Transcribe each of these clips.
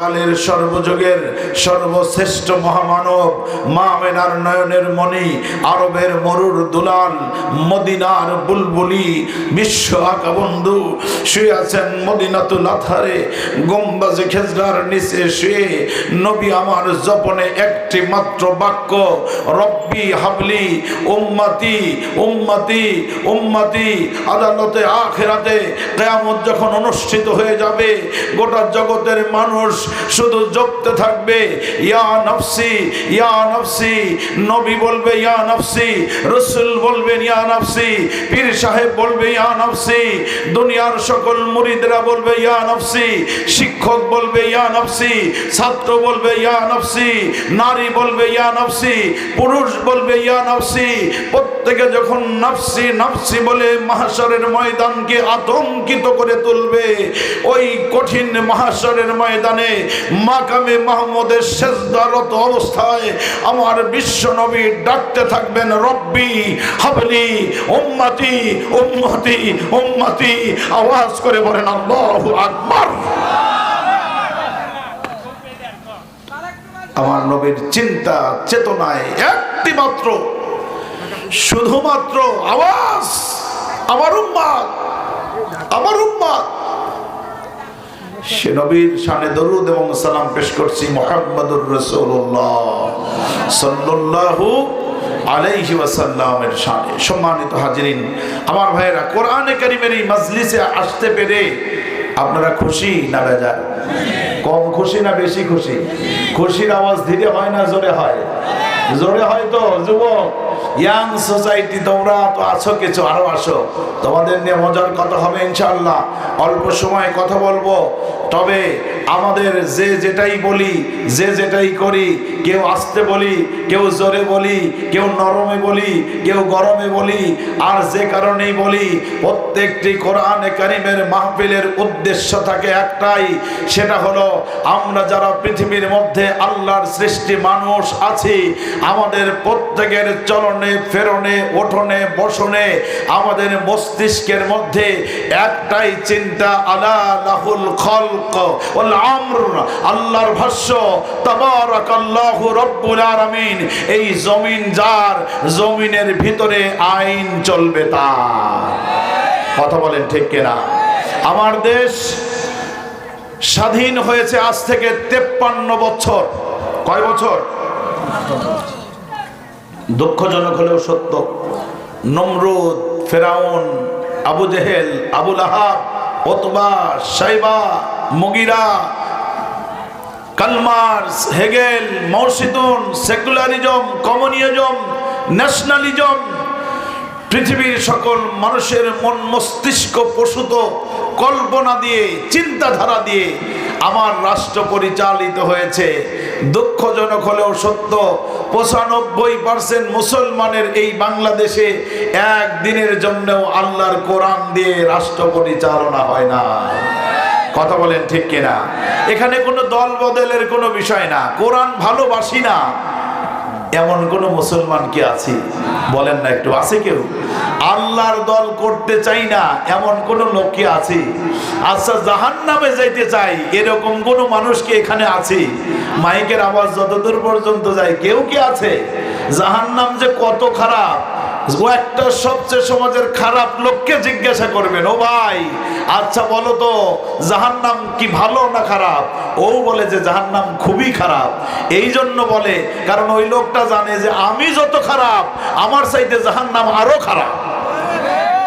কালের সর্বযুগের সর্বশ্রেষ্ঠ মহামানব মামেনার নয়নের মণি, আরবের মরুর দুলাল, মদিনার বুলবুলি, বিশ্ব আকা বন্ধু শুয়ে আছেন মদিনাতুল আথারে, গম্বাজে খেজরার নিচে শুয়ে, নবী আমার জপনে একটি মাত্র বাক্য, রব্বি হাবলি উম্মাতি উম্মাতি উম্মাতি, আদালতে, আখেরাতে, কেয়ামত যখন অনুষ্ঠিত হয়ে যাবে, গোটা জগতের মানুষ শুধু জপতে থাকবে ইয়া নফসি ইয়া নফসি নবী বলবে ইয়া নফসি রসুল বলবেন ইয়া নফসি পীর সাহেব বলবে ইয়া নফসি দুনিয়ার সকল মুরিদরা বলবে ইয়া নফসি শিক্ষক বলবে ইয়া নফসি ছাত্র বলবে ইয়া নফসি নারী বলবে ইয়া নফসি পুরুষ বলবে ইয়া নফসি প্রত্যেকে যখন নফসি নফসি বলে মাহাসরের ময়দানকে আতঙ্কিত করে তুলবে ওই কঠিন মাহাসরের ময়দানে মাকামে মাহমুদের শেষদারত অবস্থায় আমার বিশ্ব নবী ডাকতে থাকবেন, রব্বি হাবলি আওয়াজ করে বলেন, আল্লাহু আকবার। আমার নবীর চিন্তা, চেতনায় একটি মাত্র শুধুমাত্র আওয়াজ, আমার উম্মাদ আমার উম্মাদ সে নবীর শানে দরুদ এবং সালাম পেশ করছি মোহাম্মদুর রসুল্লাহ সম্মানিত হাজিরিন, আমার ভাইয়েরা, কোরআনে কারিমের মাজলিসে আসতে পেরে আপনারা খুশি না কম খুশি না বেশি খুশি? খুশির আওয়াজ ধীরে হয় না, জোরে হয়? জোরে হয় তো, যুবক? ইয়াং সোসাইটি তোমরা তো আছো কিছু, আরও আসো তোমাদের নিয়ে মজার কথা হবে ইনশাল্লাহ অল্প সময়ে কথা বলব। তবে আমাদের যে যেটাই বলি, যে যেটাই করি, কেউ আসতে বলি, কেউ জোরে বলি, কেউ নরমে বলি, কেউ গরমে বলি, আর যে কারণেই বলি, প্রত্যেকটি কোরআনে কারিমের মাহফিলের উদ্দেশ্য থাকে একটাই, সেটা হলো আমরা যারা পৃথিবীর মধ্যে আল্লাহর সৃষ্টি মানুষ আছি, আমাদের প্রত্যেকের চলনে, ফেরনে, ওঠনে, বসনে, আমাদের মস্তিষ্কের মধ্যে একটাই চিন্তা, আলা লাহুল খলক আমর আল্লাহর ভাষ্য, তাবারাকাল্লাহু রব্বুল আলামিন, এই জমিন যার, জমিনের ভিতরে আইন চলবে তার। কথা বলেন ঠিক কিনা? আমার দেশ স্বাধীন হয়েছে আজ থেকে তেপ্পান্ন বছর। কয় বছর? দুঃখজনক হলেও সত্য। নমরুদ, ফেরাউন, Abu Jahl, Abu Lahab, Utbah, Shaybah Mughirah Karl Marx Hegel মৌসিদুন secularism communism nationalism, পৃথিবীর সকল মানুষের মন মস্তিষ্ক প্রসূত কল্পনা দিয়ে, চিন্তাধারা দিয়ে আমার রাষ্ট্র পরিচালিত হয়েছে। দুঃখজনক হলেও সত্য, পঁচানব্বই পার্সেন্ট মুসলমানের এই বাংলাদেশে একদিনের জন্যও আল্লাহর কোরআন দিয়ে রাষ্ট্র পরিচালনা হয় না। কথা বলেন ঠিক কিনা? এখানে কোনো দল বদলের কোনো বিষয় না। কোরআন ভালোবাসি না। এমন কোন মুসলমান কি আছে? বলেন না একটু, আছে কেউ? আল্লাহর দল করতে চাই না, এমন কোন লোক কি আছে? আচ্ছা জাহান নামে যাইতে চাই, এরকম কোন মানুষ কি এখানে আছে? মাইকের আওয়াজ যতদূর পর্যন্ত যায়, কেউ কি আছে? জাহান নাম যে কত খারাপ। একটা সবচেয়ে সমাজের খারাপ লোককে জিজ্ঞাসা করবেন, ও ভাই আচ্ছা বলো তো, জাহান্নাম কি ভালো না খারাপ? ও বলে যে, জাহান্নাম খুবই খারাপ। এই জন্য বলে, কারণ ওই লোকটা জানে যে, আমি যত খারাপ, আমার চাইতে জাহান্নাম আরও খারাপ।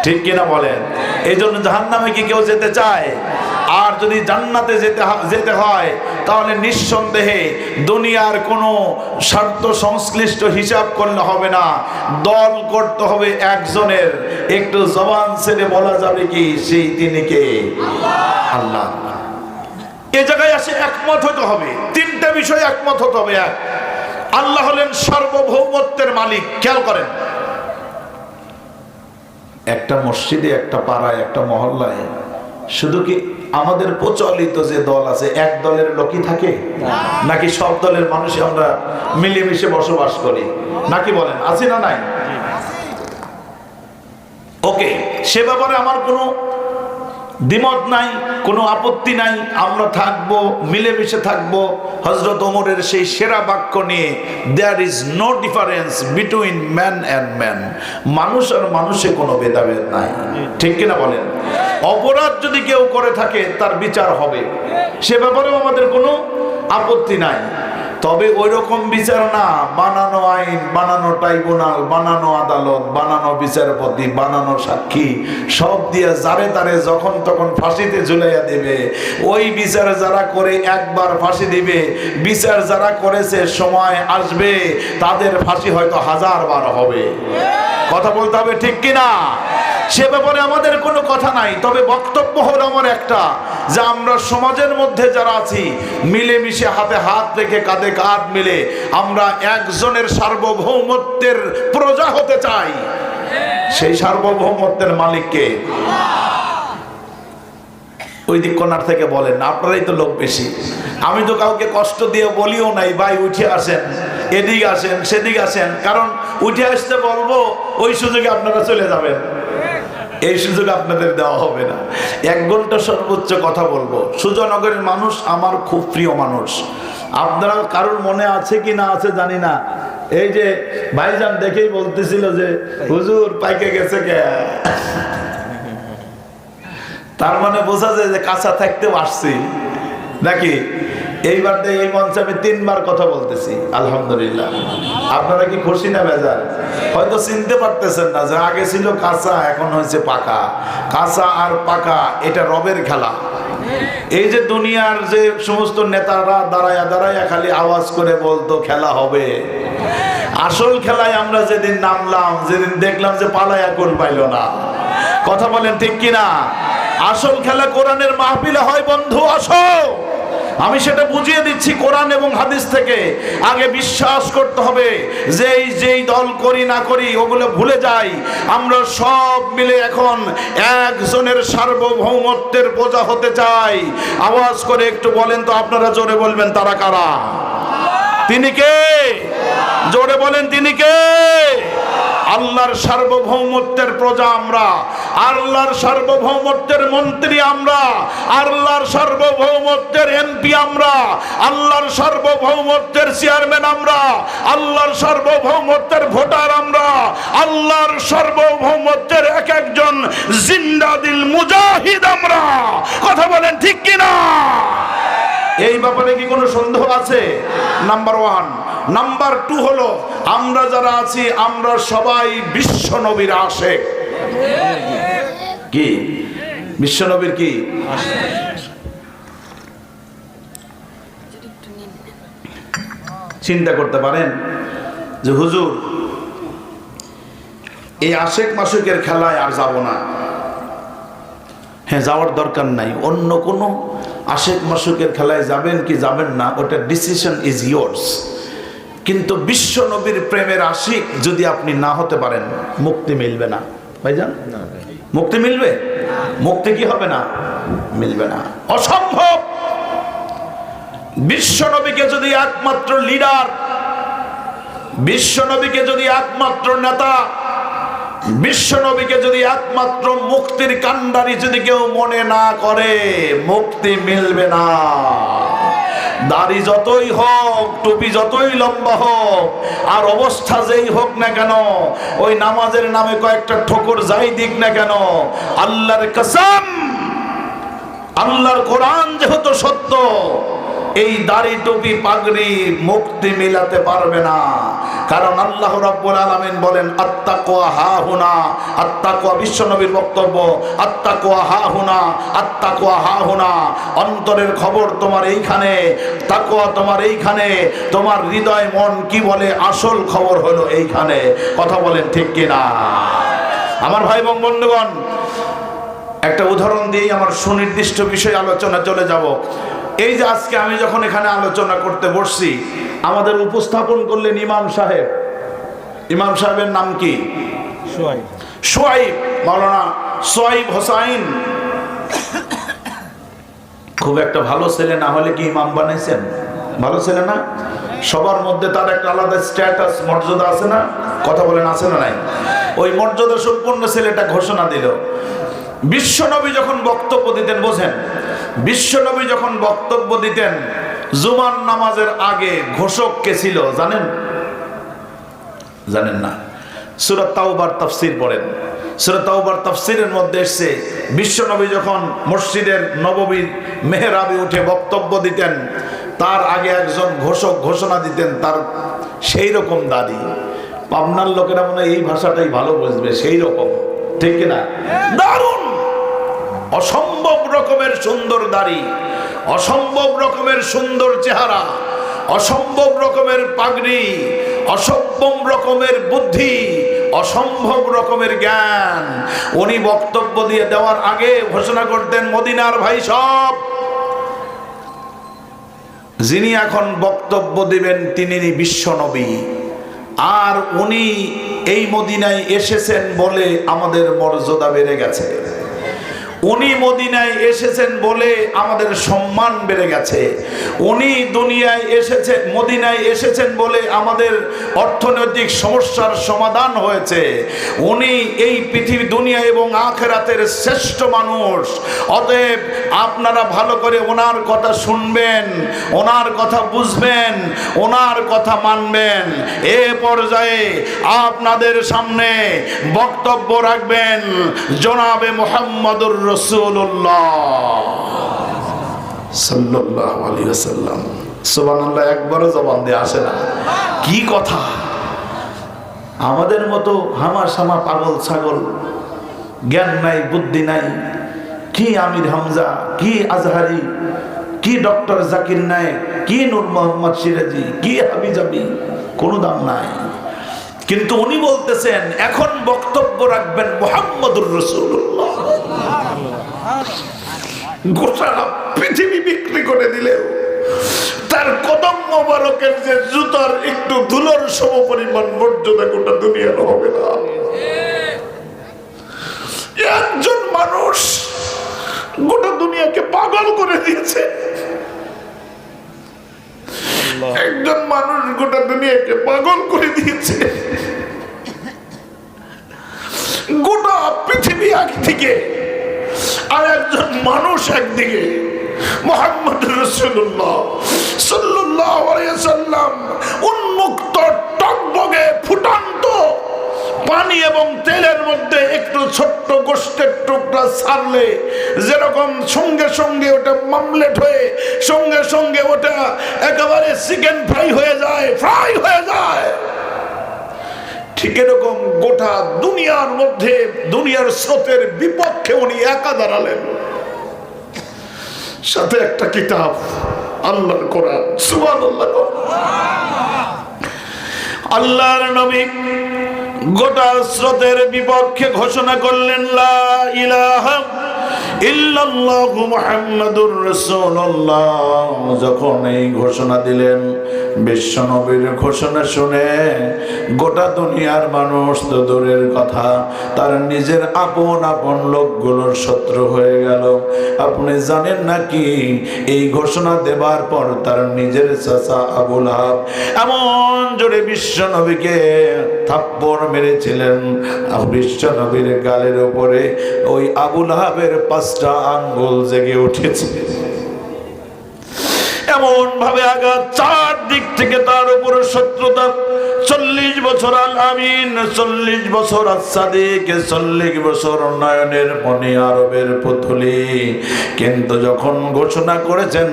ঠিক কিনা বলেন? এই জন্য জাহান্নামে কি কেউ যেতে চায়? আর যদি জান্নাতে যেতে যেতে হয়, তাহলে নিঃসন্দেহে দুনিয়ার কোনো স্বার্থ সংশ্লিষ্ট হিসাব করলে হবে না। দল করতে হবে একজনের। একটু জবান ছেড়ে বলা যাবে কি, সেই তিনি কে? আল্লাহ। এ জায়গায় আসে একমত হতে হবে। তিনটা বিষয় একমত হতে হবে। এক, আল্লাহ হলেন সার্বভৌমত্বের মালিক। খেয়াল করেন। একটা মসজিদে, একটা পাড়ায়, একটা মহল্লায়, শুধু কি আমাদের প্রচলিত যে দল আছে এক দলের লোকই থাকে? নাকি সব দলের মানুষই আমরা মিলেমিশে বসবাস করি? নাকি বলেন আছে না নাই? ওকে সে ব্যাপারে আমার কোনো দ্বিমত নাই, কোনো আপত্তি নাই, আমরা থাকব, মিলেমিশে থাকব। হজরত ওমরের সেই সেরা বাক্য নিয়ে there is no difference between man and man মানুষ আর মানুষে কোনো ভেদাভেদ নাই। ঠিক কিনা বলেন? অপরাধ যদি কেউ করে থাকে, তার বিচার হবে। সে ব্যাপারেও আমাদের কোনো আপত্তি নাই। তবে ওই রকম বিচার না। বানানো আইন, বানানো ট্রাইব্যুনাল, বানানো আদালত, বানানো বিচারপতি, বানানো সাক্ষী, সব দিয়ে যারে তারে যখন তখন ফাঁসিতে ঝুলাইয়া দেবে। ওই বিচার যারা করে একবার ফাঁসি দিবে, বিচার যারা করেছে, সময় আসবে, তাদের ফাঁসি হয়তো হাজার বার হবে। কথা বলতে হবে ঠিক কিনা? সে ব্যাপারে আমাদের কোনো কথা নাই, তবে বক্তব্য হলো আমার একটা। যে আমরা সমাজের মধ্যে যারা আছি, মিলেমিশে হাতে হাত রেখে কাঁধে কাঁধ মিলে আমরা একজনের সার্বভৌমত্বের প্রজা হতে চাই। সেই সার্বভৌমত্বের মালিককে ওই দিক কোনার থেকে বলেন, আপনারাই তো লোক বেশি। আমি তো কাউকে কষ্ট দিয়ে বলিও নাই, ভাই উঠে আসেন, এদিক আসেন, সেদিক আসেন, কারণ উঠে আসতে বলব, ওই সুযোগে আপনারা চলে যাবেন। এই সুযোগ আপনাদের দেওয়া হবে না। এক ঘণ্টা সর্বোচ্চ কথা বলব। সুজনগরের মানুষ আমার খুব প্রিয় মানুষ। আপনারা কারোর মনে আছে কি না আছে জানি না। এই যে ভাইজান দেখেই বলতেছিল যে, হুজুর পাইকে গেছে কে? তার মানে বোঝা যায় যে কাঁচা থাকতে আসছি। নাকি? এইবার দিয়ে এই মঞ্চে আমি তিনবার কথা বলতেছি, আলহামদুলিল্লাহ। আপনারা কি খুশি না বেজার? হয়তো চিনতে পারতেছেন না যে আগে ছিল কাঁচা, এখন হয়েছে পাকা। কাঁচা আর পাকা, এটা রবের খেলা। এই যে দুনিয়ার যে সমস্ত নেতারা দাঁড়ায়া দাঁড়ায়া খালি আওয়াজ করে বলতো, খেলা হবে। আসল খেলায় আমরা যেদিন নামলাম, যেদিন দেখলাম যে পালায়া কোন পাইল না। কথা বলেন ঠিক কিনা? আসল খেলা কোরআনের মাহফিলে হয় বন্ধু, আসো! আমি সেটা বুঝিয়ে দিচ্ছি কোরআন এবং হাদিস থেকে। আগে বিশ্বাস করতে হবে যেই যেই দল করি না করি ওগুলো ভুলে যাই। আমরা সব মিলে এখন একজনের সার্বভৌমত্বের বোঝা হতে চাই। আওয়াজ করে একটু বলেন তো আপনারা জোরে বলবেন, তারা কারা? তিনি কে? জোরে বলেন, তিনি কে? আল্লাহর সার্বভৌমত্বের প্রজা আমরা, আল্লাহর সার্বভৌমত্বের মন্ত্রী আমরা, আল্লাহর সার্বভৌমত্বের এমপি আমরা, আল্লাহর সার্বভৌমত্বের চেয়ারম্যান আমরা, আল্লাহর সার্বভৌমত্বের ভোটার আমরা, আল্লাহর সার্বভৌমত্বের এক একজন জিন্দাদিল মুজাহিদ আমরা। কথা বলেন ঠিক কিনা? এই ব্যাপারে কি কোনো সন্দেহ আছে? নাম্বার ওয়ান নাম্বার টু হলো, আমরা যারা আছি, আমরা সবাই বিশ্ব নবীর আশেক। কি? বিশ্ব নবীর কি? চিন্তা করতে পারেন যে, হুজুর, এই আশেক মাসুকের খেলায় আর যাব না। হ্যাঁ যাওয়ার দরকার নাই। অন্য কোনো আশেক মাসুকের খেলায় যাবেন কি যাবেন না, ওটা ডিসিশন ইজ ইয়োর্স কিন্তু বিশ্ব নবীর প্রেমের আশিক যদি আপনি না হতে পারেন মুক্তি মিলবে না। ভাইজান? মুক্তি মিলবে? মুক্তি কি হবে না? মিলবে না। অসম্ভব! বিশ্ব নবীকে যদি একমাত্র লিডার বিশ্ব নবীকে যদি একমাত্র নেতা বিশ্ব নবীকে যদি একমাত্র মুক্তির কান্ডারি যদি কেউ মনে না করে মুক্তি মিলবে না। দাড়ি যতই হোক, টুপি যতই লম্বা হোক, আর অবস্থা যেই হোক না কেন, ওই নামাজের নামে কয়েকটা ঠোকর যাই দিক না কেন, আল্লাহর কসম, আল্লাহর কোরআন যেহেতু সত্য এই দাড়ি টুপি পাগড়ি মুক্তি মিলাতে পারবে না। কারণ আল্লাহ রাব্বুল আলামিন বলেন আত্তাকওয়া হা হুনা আত্তাকওয়া বিশ্বনবীর বক্তব্য আত্তাকওয়া হা হুনা আত্তাকওয়া হা হুনা অন্তরের খবর তোমার এইখানে তাকওয়া তোমার এইখানে, তোমার হৃদয় মন কি বলে, আসল খবর হলো এইখানে। কথা বলেন ঠিক কিনা? আমার ভাই এবং বন্ধুগণ, একটা উদাহরণ দিয়েই আমার সুনির্দিষ্ট বিষয় আলোচনা চলে যাব। এই যে আজকে আমি যখন এখানে আলোচনা করতে বসছি আমাদের উপস্থাপন করলেন ইমাম সাহেব। ইমাম সাহেবের নাম কি? সোয়াইব। মাওলানা সোয়াইব হোসাইন। খুব একটা ভালো ছেলে না হলে কি ইমাম বানাইছেন? ভালো ছেলে না? সবার মধ্যে তার একটা আলাদা স্ট্যাটাস মর্যাদা আছে না? কথা বলেন আছে না নাই? ওই মর্যাদা সম্পন্ন ছেলেটা ঘোষণা দিল। বিশ্বনবী যখন বক্তব্য দিতেন বোঝেন বিশ্বনবী যখন বক্তব্য দিতেন, জুমার নামাজের আগে ঘোষক কে ছিল জানেন? জানেন না। সুরত তাওবার তাফসির পড়েন। মধ্যে এসছে, বিশ্বনবী যখন মসজিদের উঠে বক্তব্য দিতেন, তার আগে একজন ঘোষক ঘোষণা দিতেন, তার সেই রকম দাদি পাবনার লোকেরা মনে এই ভাষাটাই ভালো বুঝবে, সেই রকম। ঠিক না দারুণ! অসম্ভব রকমের সুন্দর দাড়ি, অসম্ভব রকমের সুন্দর চেহারা, অসম্ভব রকমের পাগড়ি, অসম্ভব রকমের বুদ্ধি, অসম্ভব রকমের জ্ঞান। উনি বক্তব্য দিয়ে দেওয়ার আগে ঘোষণা করতেন, মদিনার ভাই সব। যিনি এখন বক্তব্য দিবেন, তিনি বিশ্বনবী আর উনি এই মদিনায় এসেছেন বলে আমাদের মর্যাদা বেড়ে গেছে। উনি মদিনায় এসেছেন বলে আমাদের সম্মান বেড়ে গেছে। উনি দুনিয়ায় এসেছেন, মদিনায় এসেছেন বলে আমাদের অর্থনৈতিক সমস্যার সমাধান হয়েছে। উনি এই পৃথিবী, দুনিয়া এবং আখেরাতের শ্রেষ্ঠ মানুষ। অতএব আপনারা ভালো করে ওনার কথা শুনবেন, ওনার কথা বুঝবেন, ওনার কথা মানবেন। এ পর্যায়ে আপনাদের সামনে বক্তব্য রাখবেন জনাবে মোহাম্মদুর একবারও জবান কি কথা? আমাদের মতো হামা সামা পাগল, ছাগল, জ্ঞান নাই, বুদ্ধি নাই, কি আমির হামজা, কি আজহারি, কি ডক্টর জাকির নায়ক, কি নূর মোহাম্মদ সিরাজি, কি হাবিজাবি, কোনো দাম নাই। কিন্তু উনি বলতেছেন, এখন বক্তব্য রাখবেন মোহাম্মদুর রসুল্লাহ গোটা পৃথিবী বিক্রি করে দিলেও তার কদম মোবারকের যে জুতার একটু ধুলোর সম পরিমাণ মর্যাদা গোটা দুনিয়ার হবে না। একজন মানুষ গোটা দুনিয়াকে পাগল করে দিয়েছে। একজন মানুষ গোটা দুনিয়াকে পাগল করে দিয়েছে। গোটা পৃথিবী একদিকে আর একজন মানুষ একদিকে উন্মুক্ত টকবগে ফুটান্ত পানি এবং তেলের মধ্যে একটু ছোট্ট গোষ্ঠের টুকরা ছাড়লে যেরকম সঙ্গে সঙ্গে ওটা মামলেট হয়ে, সঙ্গে সঙ্গে ওটা একেবারে চিকেন ফ্রাই হয়ে যায় ফ্রাই হয়ে যায়। ঠিক এরকম গোটা দুনিয়ার মধ্যে, দুনিয়ার স্রোতের বিপক্ষে উনি একা দাঁড়ালেন। সাথে একটা কিতাব, আল্লাহর কোরআন সুবান আল্লাহর নবী গোটা স্রোতের বিপক্ষে ঘোষণা করলেন লা ইলাহা যখন এই ঘোষণা দিলেন ঘোষণা শুনে গোটা দুনিয়ার মানুষ তো দূরের কথা, তার নিজের আপন আপন লোকগুলোর শত্রু হয়ে গেল। আপনি জানেন নাকি, এই ঘোষণা দেবার পর তার নিজের চাচা আবুল হাব এমন জোরে বিশ্বনবীকে থাপ্পড় মেরেছিলেন। বিশ্বনবীর গালের উপরে ওই আবুল হাবের পাঁচটা আঙ্গুল জেগে উঠেছে। এমন ভাবে আঘাত চারদিক থেকে তার উপরে শত্রুতা চল্লিশ বছর আল আমিন, চল্লিশ বছর আসাদিক চল্লিশ বছর নয়নের মনে আরবের পুতুলি। কিন্তু যখন ঘোষণা করেছেন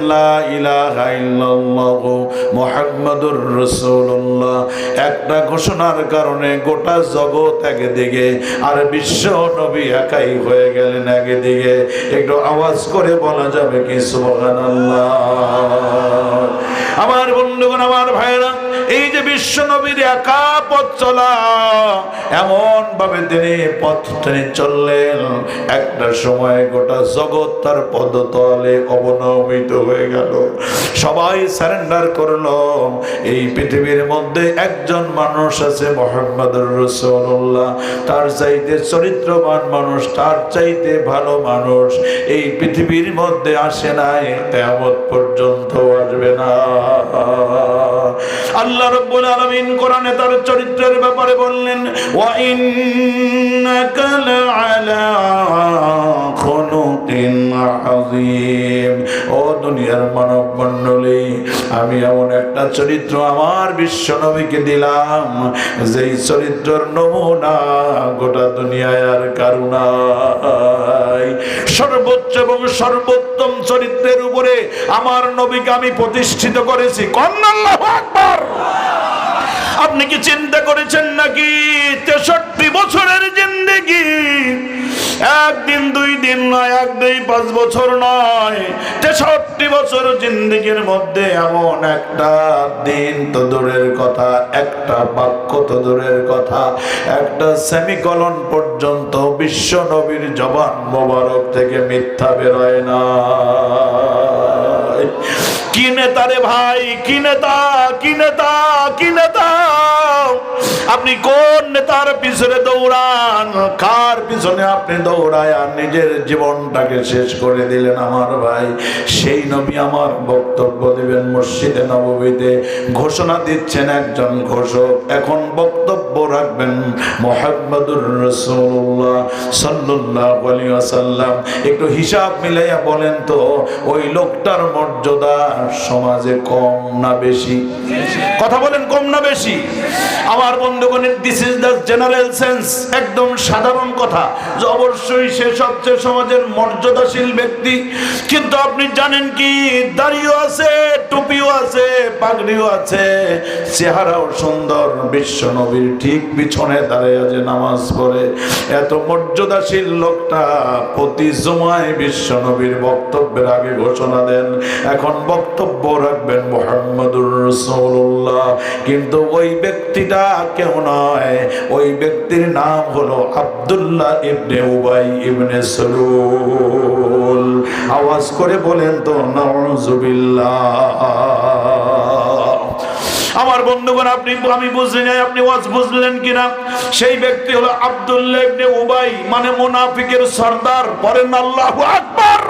মুহাম্মাদুর রাসূলুল্লাহ, একটা ঘোষণার কারণে গোটা জগৎ একদিকে আর বিশ্ব নবী একাই হয়ে গেলেন একদিকে। একটু আওয়াজ করে বলা যাবে কি সুবহানাল্লাহ? আমার বন্ধুগণ, আমার ভাইরা এই যে বিশ্ব নবীর একা পথ চলা এমন ভাবে তিনি পথ টেনে চললেন। একটা সময় গোটা জগৎ তার পদতলে অবনমিত হয়ে গেল। সবাই সারেন্ডার করল। এই পৃথিবীর মধ্যে একজন মানুষ আছে মোহাম্মদ রসুল্লাহ তার চাইতে চরিত্রবান মানুষ, তার চাইতে ভালো মানুষ। এই পৃথিবীর মধ্যে আসে নাই তেমন পর্যন্ত আসবে না। আল্লাহ রব্বুল আলামিন কোরআনে তার চরিত্রের ব্যাপারে বললেন, ওয়া ইন্নাকা লাআলা খুলুকিন আযীম। ও দুনিয়ার মানব মণ্ডলী, আমি এমন একটা চরিত্র আমার বিশ্ব নবীকে দিলাম, যেই চরিত্রের নমুনা গোটা দুনিয়ায় আর সর্বোচ্চ এবং সর্বোত্তম চরিত্রের উপরে আমার নবীকে আমি প্রতিষ্ঠিত করেছি। কন্নাল্লাহু আকবার আপনি কি চিন্তা করেছেন নাকি? তেষট্টি বছরের জিন্দেগি। একদিন, দুই দিন নয়, এক দুই পাঁচ বছর নয়। তেষট্টি বছর জিন্দিগির মধ্যে এমন একটা দিন তো দূরের কথা, একটা বাক্য তো দূরের কথা, একটা সেমিকলন পর্যন্ত বিশ্ব নবীর জবান মোবারক থেকে মিথ্যা বেরোয় না কি নেতা রে ভাই? কি নেতা? কি নেতা? কি নেতা? আপনি কোন নেতার পিছনে দৌড়ান? কার পিছনে আপনি দৌড়ায় আর নিজের জীবনটাকে শেষ করে দিলেন আমার ভাই। সেই নবী আমার বক্তব্য দেবেন মসজিদে নববীতে। ঘোষণা দিচ্ছেন একজন ঘোষক। এখন বক্তব্য রাখবেন মোহাম্মদুর রসুল্লাহ সাল্লাল্লাহু আলাইহি একটু হিসাব মিলাইয়া বলেন তো, ওই লোকটার মর্যাদা সমাজে কম না বেশি? কথা বলেন কম না বেশি? আমার বন্ধুগণের this is the general sense একদম সাধারণ কথা যে অবশ্যই সে সবচেয়ে সমাজের মর্যাদাশীল ব্যক্তি। কিন্তু আপনি জানেন কি? দাড়িও আছে, টুপিও আছে, পাগড়িও আছে, চেহারাও সুন্দর বিশ্ব নবীর ঠিক পিছনে দাঁড়িয়ে আছে নামাজ পড়ে, এত মর্যাদাশীল লোকটা প্রতি জমায় বিশ্ব নবীর বক্তব্যের আগে ঘোষণা দেন, এখন বক্তব্য রাখবেন মোহাম্মদুর রসুল্লাহ কিন্তু ওই ব্যক্তিটা কেউ নয়, ওই ব্যক্তির নাম হলো আব্দুল্লাহ ইবনে উবাই ইবনে সলুল। আওয়াজ করে বলেন তো, নাউজুবিল্লাহ। আমার বন্ধুগণ, আপনি আমি বুঝি নাই আপনি ওয়াজ বুঝলেন কিনা? সেই ব্যক্তি হলো আব্দুল্লাহ ইবনে উবাই মানে মুনাফিকের সর্দার পরেন আল্লাহু আকবার।